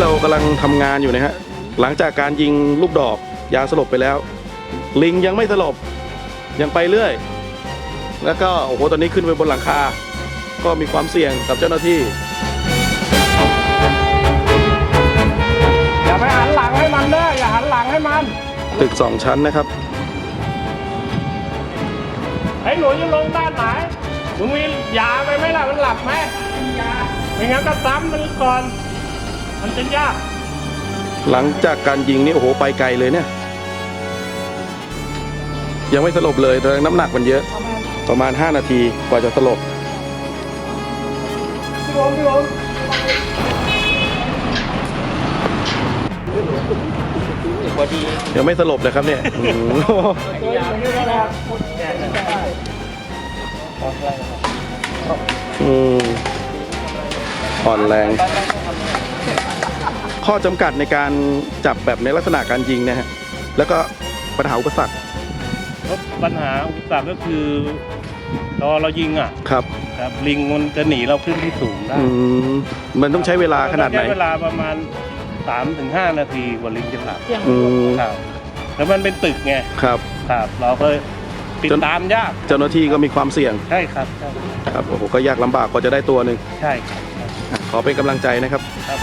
เรากำลังทำงานอยู่นะฮะ หลังจากการยิงลูกดอกยาสลบไปแล้ว ลิงยังไม่สลบ ยังไปเรื่อย แล้วก็โอ้โหตอนนี้ขึ้นไปบนหลังคา ก็มีความเสี่ยงกับเจ้าหน้าที่อย่าไปหันหลังให้มันเด้ออย่าหันหลังให้มันตึกสองชั้นนะครับไอ้หนูจะลงด้านไหนมึงมียาไปไหมล่ะมันหลับไหมไม่งั้นก็ซ้ำมันก่อน มันจะยาก หลังจากการยิงนี่โอ้โหไปไกลเลยเนี่ย ยังไม่สลบเลยแต่น้ำหนักมันเยอะ ประมาณ 5 นาทีกว่าจะสลบพี่โอมพี่โอมยังไม่สลบเลยครับเนี่ยอืมอ่อนแรง ข้อจำกัดในการจับแบบในลักษณะการยิงนะฮะแล้วก็ปัญหาอุปสรรคปัญหาอุปสรรคก็คือตอนเรายิงอะครับครับลิงมันจะหนีเราขึ้นที่สูงได้อืมมันต้องใช้เวลาขนาดไหน ใช้เวลาประมาณ3-5ถึงนาทีกว่าลิงจะหลับอืมครับแล้วมันเป็นตึกไงครับ ครับ เราก็ติดจน ตามยากเจ้าหน้าที่ก็มีความเสี่ยงใช่ครับใช่ครับโอ้โหก็ยากลำบากกว่าจะได้ตัวหนึ่งใช่ครับอะขอเป็นกำลังใจนะครับ ครับ